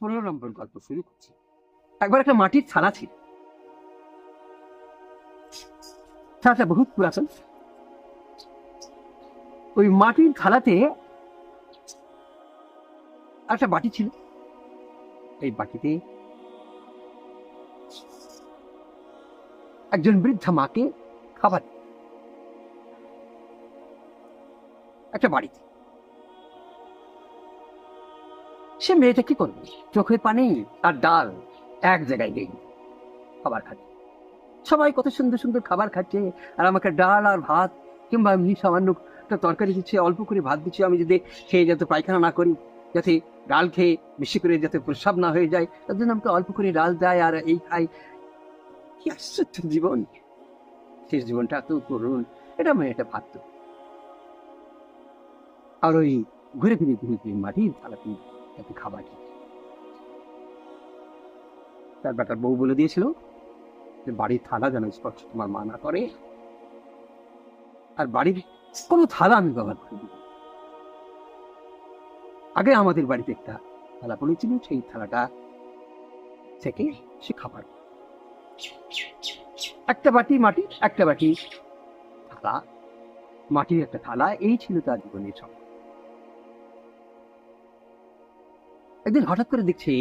পনেরো নম্বর গল্প শুরু করছি। একবার একটা মাটির থালা ছিল। থালাটা পুরাতন। ওই মাটির থালাতে একটা বাটি ছিল। এই বাটিতে একজন বৃদ্ধা মাকে খাবার একটা বাড়িতে। সে মেয়েটা কি করবে? চোখের পানি আর ডাল, এক জায়গায় নেই খাবার খাচ্ছে সবাই কত সুন্দর সুন্দর খাবার খাচ্ছে, আর আমাকে ডাল আর ভাত কিংবা এমনি সামান্য তরকারি দিচ্ছে, অল্প করে ভাত দিচ্ছে, আমি যদি খেয়ে যাতে পায়খানা না করি, যাতে ডাল খেয়ে বেশি করে যাতে প্রস্রাব না হয়ে যায়, তার জন্য আমাকে অল্প করে ডাল দেয় আর এই খাই কি আশ্চর্য জীবন! শেষ জীবনটা এত করুন এটা মেয়েটা ভাবত। আর ওই ঘুরে ফিরে ঘুরে ফিরে মাটির থালাতে তাকে খাবার। তার বেটার বউ বলে দিয়েছিল যে, বাড়ির থালা যেন স্পর্শ তোমার মা না করে আর বাড়ির কোনো থালা আমি ব্যবহার করি। আগে আমাদের বাড়িতে একটা থালা পড়েছিল সেই থালাটা থেকে সে খাবার একটা বাটি মাটি একটা বাটি থালা মাটির একটা থালা, এই ছিল তার জীবনের সব একদিন হঠাৎ করে দেখছে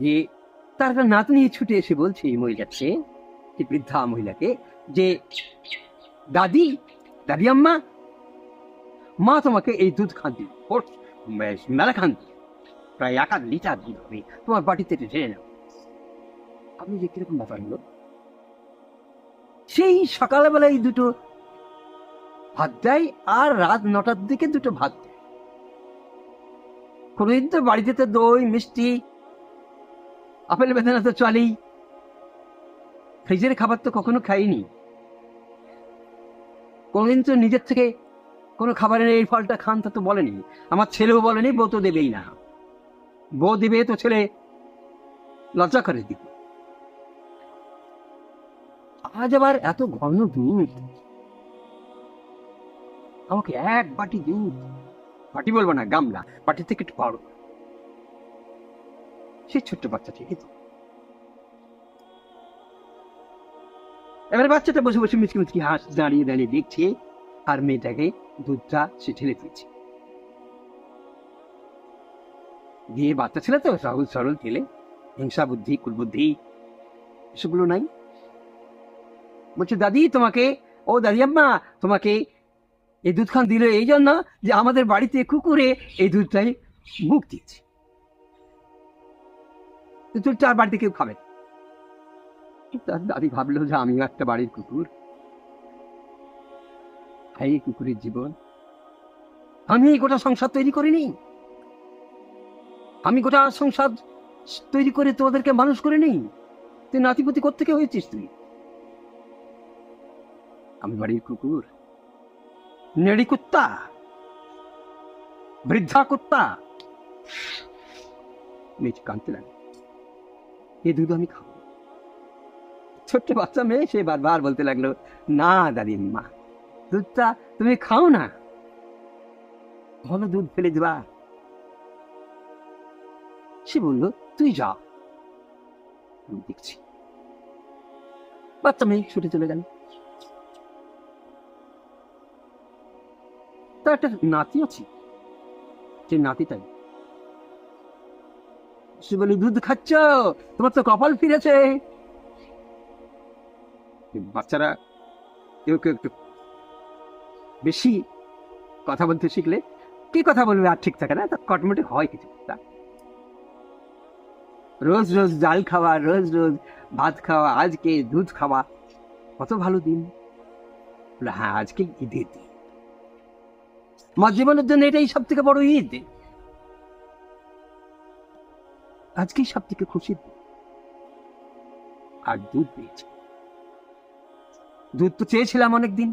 যে তার একটা নাতনি ছুটে এসে বলছে এই মহিলাকে, এই বৃদ্ধা মহিলাকে, যে, দাদি দাদি আম্মা, মা তোমাকে এই দুধ খান দিল মেলা খান দিল প্রায় এক আধ লিটার দুধ হবে তোমার বাটিতে এটা ঢেলে নাও আপনি যে কীরকম ব্যাপার হলো? সেই সকালবেলা এই দুটো ভাত দেয় আর রাত নটার দিকে দুটো ভাত দেয়। কোনোদিন তো বাড়িতে তো দই, মিষ্টি, আপেল বেদানা তো চলেই। ফ্রিজের খাবার তো কখনো খাইনি। কোনোদিন তো নিজের থেকে কোনো খাবারের এই ফলটা খান তা তো বলেনি। আমার ছেলেও বলেনি, বউ তো দেবেই না। বউ দিবে তো ছেলে লজ্জা করে দিবে। আজ আবার এত ঘন দুধ আমাকে এক বাটি দুধ। বাটি বলব না, গামলা। বাটি থেকে একটু বড় সেই ছোট্ট বাচ্চাটি খেত এবারে বাচ্চাটা বসে বসে মিচকি মিচকি হাঁস, দাঁড়িয়ে দাঁড়িয়ে দেখছে, আর মেয়েটাকে দুধটা সে ঠেলে দিচ্ছে দিয়ে বাচ্চা ছেলে তো সহজ সরল ছেলে হিংসা বুদ্ধি কুলবুদ্ধি এসবগুলো নাই। বলছে, দাদি, তোমাকে, ও দাদি আম্মা, তোমাকে এই দুধ খান দিল এই জন্য যে আমাদের বাড়িতে কুকুরে এই দুধটাই মুখ দিয়েছে আর বাড়িতে কেউ খাবে তার দাদি ভাবলো যে আমিও একটা বাড়ির কুকুর। এই কুকুরের জীবন। আমি গোটা সংসার তৈরি করিনি। আমি গোটা সংসার তৈরি করে তোমাদেরকে মানুষ করে নেই। তুই নাতিপুতি কোথেকে হয়েছিস তুই? আমি বাড়ির কুকুর। নেড়ি কুত্তা বৃদ্ধা কুত্তা মেয়েটি কানতে লাগে এ দুধ আমি খাব। ছোট্ট বাচ্চা মেয়ে, সে বারবার বলতে লাগল, না দাদি মা, দুধটা তুমি খাও না। ভালো দুধ ফেলে দেবা। সে বলল, তুই যা দেখছি। বাচ্চা মেয়ে ছুটে চলে গেল। তার একটা নাতি আছে। যে নাতিটাই সে বলে, দুধ খাচ্ছ? তোমার তো কপাল ফিরেছে। বাচ্চারা কেউ কেউ একটু বেশি কথা বলতে শিখলে কি কথা বলবে আর ঠিক থাকে না? তা কটমটে হয় কিছু। রোজ রোজ ডাল খাওয়া, রোজ রোজ ভাত খাওয়া, আজকে দুধ খাওয়া। কত ভালো দিন। হ্যাঁ আজকে ঈদের দিন। আমার জীবনের জন্য এটাই সব থেকে বড় ঈদ। আজকেই সব থেকে দিন। আর দুধ পেয়েছে দুধ তো চেয়েছিলাম অনেকদিন।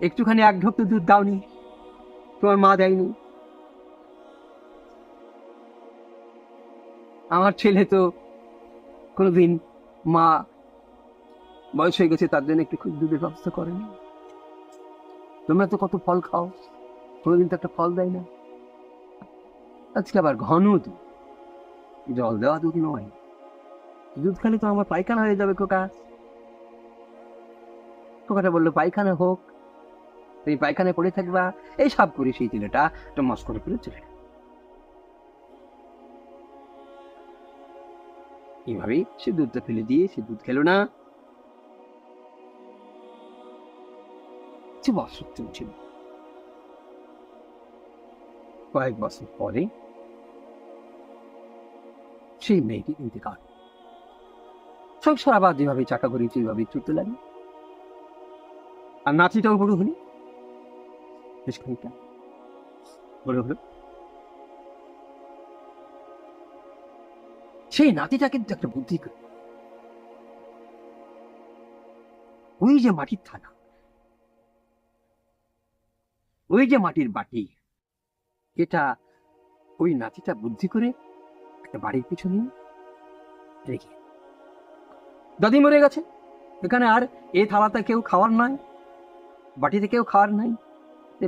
একটুখানি এক ঢোক তো দুধ দাওনি। তোমার মা দেয়নি। আমার ছেলে তো কোনোদিন মা বয়স হয়ে গেছে, তার জন্য একটু দুধের ব্যবস্থা করেনি। তোমরা তো কত ফল খাও। কোনোদিন তো একটা ফল দেয় না। আজকে আবার ঘন দুধ। জল দেওয়া দুধ নয়। দুধ খেলে তো আমার পায়খানা হয়ে যাবে, খোকা। খোকাটা বলল, পায়খানা হোক। তুমি পায়খানায় পড়ে থাকবা। এই সব করে সেই ছেলেটা। একটা মস করে ফেলে চলে গেল। এইভাবেই সে দুধটা ফেলে দিয়ে সে দুধ খেলো না। কিছু বছর চলছিল কয়েক বছর পরে সেই মেয়েটি ইন্তেকাল। সংসার আবার যেভাবে চাকা ঘুরিয়েছে ওইভাবে চলতে লাগে আর নাতিটাও বড় হলি। বেশ খানিকটা বড় হলো। সেই নাতিটা কিন্তু একটা বুদ্ধি করে। ওই যে মাটির থানা, ওই যে মাটির বাটি এটা ওই নাতিটা বুদ্ধি করে একটা বাড়ির পিছনে রেখে দাদি মরে গেছে। এখানে আর এ থালাতে কেউ খাওয়ার নয় বাটিতে কেউ খাওয়ার নাই।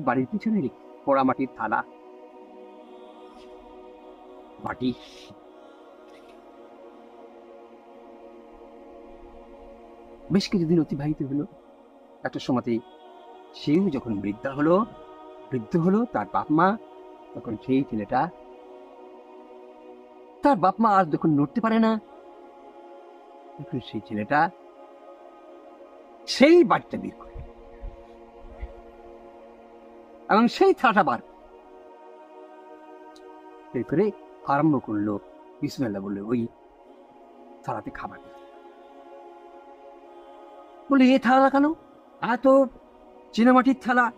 বাড়ির পিছনে রেখে পোড়া মাটির থালা। বাটি। বেশ কিছুদিন অতিবাহিত হলো। একটা সময়তে সেও যখন বৃদ্ধা হলো, বৃদ্ধ হলো, তার বাপ মা তখন সেই ছেলেটা তার বাপ মা আর যখন নড়তে পারে না। তখন সেই ছেলেটা সেই বাড়িটা বের করে। এবং সেই থাটা বার বের করে আরম্ভ করল বিসমেল্লা বলল, ওই থালাতে খাবার। বলে এ থালা লাগানো এত চীনামাটির থালা,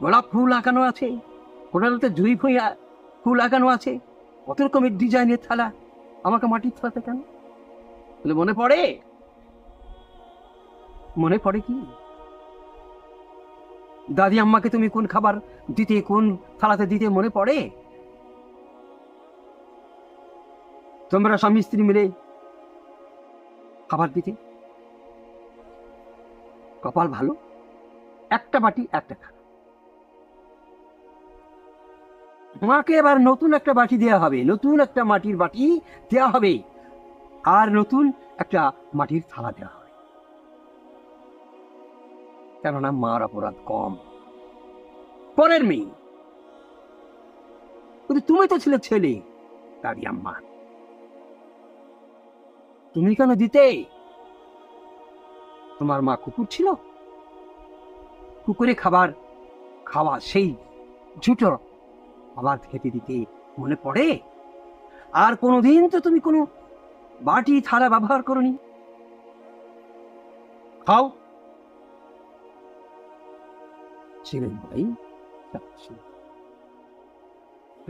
গোলাপ ফুল আঁকানো আছে। কোটালতে জুই ফুঁইয়া ফুল লাগানো আছে? কত রকমের ডিজাইনের থালা আমাকে মাটির থালাতে কেন? বলে মনে পড়ে? মনে পড়ে কি? দাদি আম্মাকে তুমি কোন খাবার দিতে, কোন থালাতে দিতে মনে পড়ে? তোমরা স্বামী, স্ত্রী মিলে খাবার দিতে। কপাল ভালো? একটা বাটি, একটা খানা তোমাকে এবার নতুন একটা বাটি দেওয়া হবে, নতুন একটা মাটির বাটি দেওয়া হবে, আর নতুন একটা মাটির থালা দেওয়া হবে। কেননা মার অপরাধ কম। পরের মেয়ে। কিন্তু তুমি তো ছিলে ছেলে দাদি আম্মা। তুমি কেন দিতে? তোমার মা কুকুর ছিল। কুকুরে খাবার খাওয়া সেই ঝুটো আবার খেতে দিতে মনে পড়ে? আর কোনোদিন তো তুমি কোনো বাটি থালা ব্যবহার করনি? খাও। ছিলেন ভাই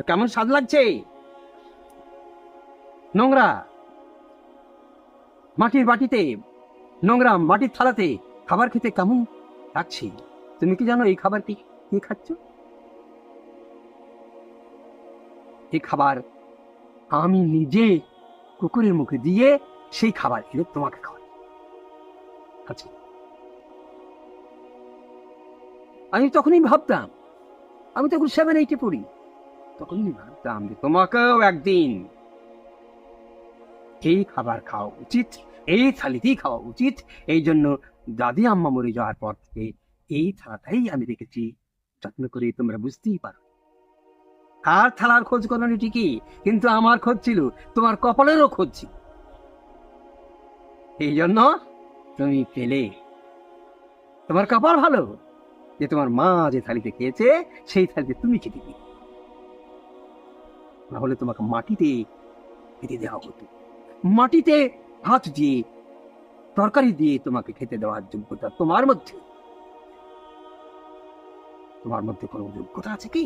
কেমন স্বাদ লাগছে? নোংরা। মাটির বাটিতে নোংরা মাটির থালাতে খাবার খেতে কেমন লাগছে? তুমি কি জানো এই খাবারটি কি খাচ্ছ? এই খাবার আমি নিজে কুকুরের মুখে দিয়ে সেই খাবার এনে তোমাকে খাওয়াই। আচ্ছা। আমি তখনই ভাবতাম, আমি তখন সেভেন এইটে পড়ি। তখনই ভাবতাম যে তোমাকেও একদিন এই খাবার খাওয়া উচিত, এই থালিতেই খাওয়া উচিত, এই জন্য দাদি আম্মা মরে যাওয়ার পর থেকে এই থালাটাই আমি রেখেছি। যত্ন করে তোমরা বুঝতেই পারো। কার থালার খোঁজ করনি ঠিকই, কিন্তু আমার খোঁজ ছিল, তোমার কপালেরও খোঁজ ছিল। এই জন্য তুমি পেলে। তোমার কপাল ভালো, যে তোমার মা যে থালিতে খেয়েছে, সেই থালিতে তুমি খেতে দিবে নাহলে তোমাকে মাটিতে খেতে দেওয়া হতো। মাটিতে হাত দিয়ে, তরকারি দিয়ে তোমাকে খেতে দেওয়ার যোগ্যতা তোমার মধ্যে। তোমার মধ্যে কোনো যোগ্যতা আছে কি?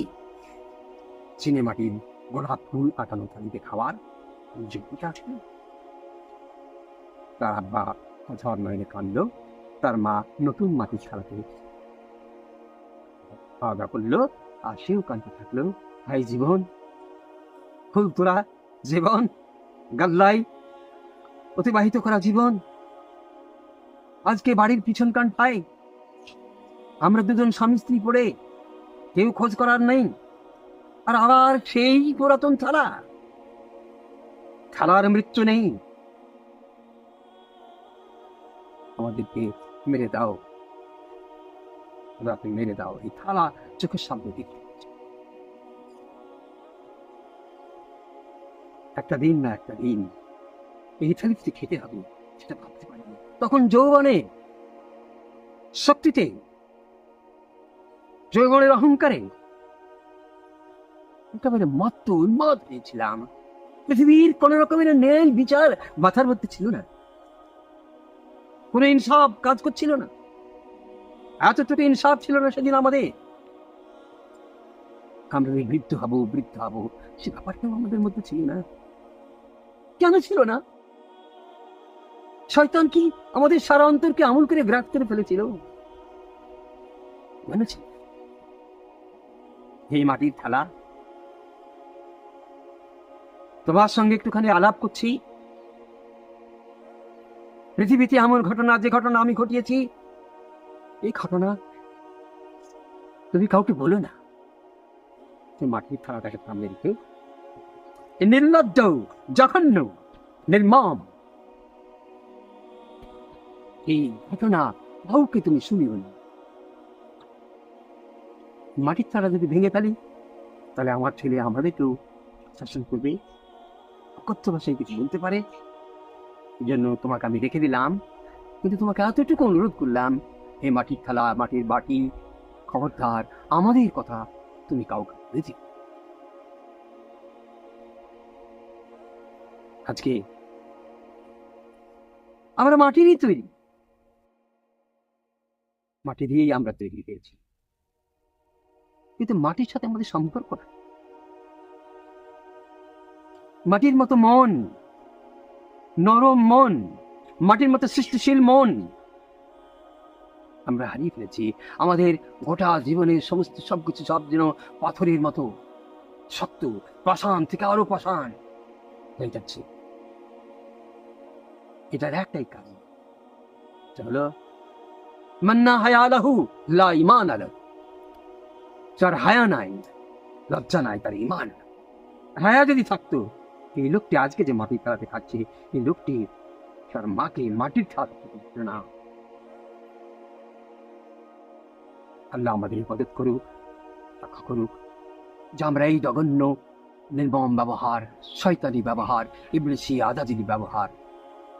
চিনে মাটির গোলাপ ফুল আটানো থালিতে খাওয়ার যোগ্যতা আছে তার আব্বা ঝড় নয়নে কানলো তার মা নতুন মাটি খেলাতে খাওয়া দাওয়া করল, আর সেও কানতে থাকল ভাই জীবন, ফুল তোলা জীবন গাল্লাই অতিবাহিত করা জীবন, আজকে বাড়ির পিছন কান পাই আমরা দুজন স্বামী স্ত্রী পড়ে কেউ খোঁজ করার নেই। আর আবার সেই পুরাতন থালা। থালার মৃত্যু নেই। আমাদেরকে মেরে দাও। রাতে মেরে দাও। এই থালা চোখের সামনে দেখতে একটা দিন না একটা দিন, এই থালি থালিতে খেতে হবে, সেটা ভাবতে পারিনি। তখন যৌবনে, শক্তিতে, যৌবনের অহংকারে একেবারে উন্মাদ পৃথিবীর কোন রকমের ন্যায় বিচার মাথার মধ্যে ছিল না। ইনসাফ কাজ করছিল না। এতটুকু ইনসাফ ছিল না সেদিন আমাদের। আমরা বৃদ্ধ হব বৃদ্ধ হব, সে ব্যাপারটাও আমাদের মধ্যে ছিল না। কেন ছিল না? শয়তান কি আমাদের সারা অন্তরকে আমল করে গ্রাস করে ফেলেছিল? ছিল? এই মাটির থালা তোমার সঙ্গে একটুখানি আলাপ করছি। পৃথিবীতে এমন ঘটনা, যে ঘটনা আমি ঘটিয়েছি, এই ঘটনা তুমি কাউকে বলো না। তুমি মাটির থালাটাকে সামনে রেখে নির্লজ্জ, জঘন্য, নির্মম এই ঘটনা কাউকে তুমি শুনিও না। মাটির থালা যদি ভেঙে ফেলি, তাহলে আমার ছেলে আমাদেরকেও শাসন করবে। অকথ্য ভাষায় কিছু বলতে পারে? এই জন্য তোমাকে আমি রেখে দিলাম। কিন্তু তোমাকে এতটুকু অনুরোধ করলাম। এই মাটির থালা, মাটির বাটি, খবরদার, আমাদের কথা তুমি কাউকে বলে দিও। না। আজকে আমরা মাটিরই তৈরি। মাটি দিয়েই আমরা তৈরি হয়েছি। কিন্তু মাটির সাথে আমাদের সম্পর্ক না মাটির মতো মন, নরম মন, মাটির মতো সৃষ্টিশীল মন। আমরা হারিয়ে ফেলেছি। আমাদের গোটা জীবনের সমস্ত সবকিছু সব যেন পাথরের মতো শক্ত, পাষাণ থেকে আরও পাষাণ হয়ে যাচ্ছে। এটার একটাই কারণ। হলো, মান্না হায়ালাহু লা ইমান আলাহু। যার হায়া নাই, লজ্জা নাই তার ইমান হায়া যদি থাকতো এই লোকটি আজকে যে মাটির খেলাতে খাচ্ছে, এই লোকটি তার মাকে মাটির খেলা করতো না আল্লাহ আমাদের মদত করুক, রক্ষা করুক। যে আমরা এই জঘন্য, নির্মম ব্যবহার, শয়তানি ব্যবহার, ইবলিসি আদাজিলি ব্যবহার,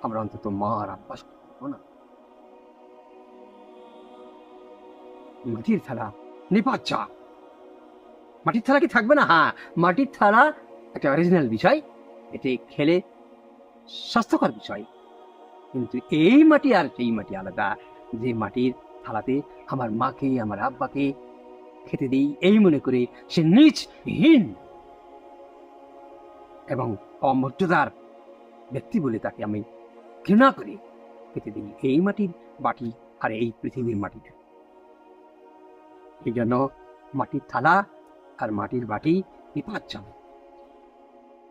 আমরা অন্তত মার আব্বাস করব না। মাটির থালা নিপাচ্ছা মাটির থালা কি থাকবে না? হ্যাঁ মাটির থালা একটা অরিজিনাল বিষয়। এটি খেলে স্বাস্থ্যকর বিষয়। কিন্তু এই মাটি আর সেই মাটি আলাদা। যে মাটির থালাতে আমার মাকে, আমার আব্বাকে খেতে দিই, এই মনে করে সে নিচ হীন এবং অমর্যাদার ব্যক্তি বলে তাকে আমি ঘৃণা করি খেতে দিই এই মাটির বাটি আর এই পৃথিবীর মাটির এই জন্য মাটির থালা আর মাটির বাটি